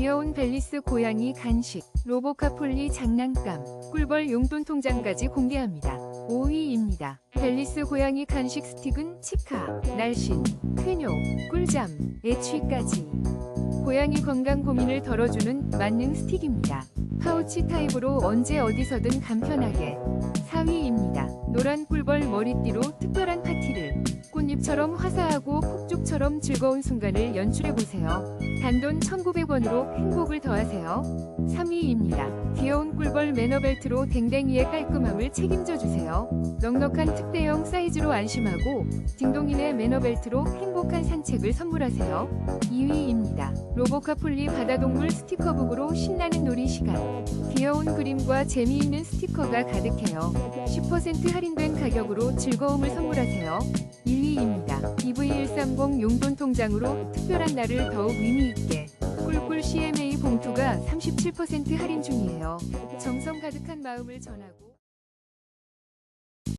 귀여운 벨리스 고양이 간식, 로보카폴리 장난감, 꿀벌 용돈 통장까지 공개합니다. 5위입니다. 벨리스 고양이 간식 스틱은 치카, 날씬, 쾌뇨, 꿀잠, 애취까지. 고양이 건강 고민을 덜어주는 만능 스틱입니다. 파우치 타입으로 언제 어디서든 간편하게. 4위입니다. 노란 꿀벌 머리띠로 특별한 파티를. 꽃잎처럼 화사하고 폭죽처럼 즐거운 순간을 연출해보세요. 단돈 1,900원으로 행복을 더하세요. 3위입니다. 귀여운 꿀벌 매너벨트로 댕댕이의 깔끔함을 책임져주세요. 넉넉한 특대형 사이즈로 안심하고 딩동인의 매너벨트로 행복한 산책을 선물하세요. 2위입니다. 로보카 폴리 바다동물 스티커북으로 신나는 놀이 시간. 귀여운 그림과 재미있는 스티커가 가득해요. 10% 할인된 가격으로 즐거움을 선물하세요. 1위입니다. EV130 용돈 통장으로 특별한 날을 더욱 의미 있게. 꿀꿀 CMA 봉투가 37% 할인 중이에요. 정성 가득한 마음을 전하고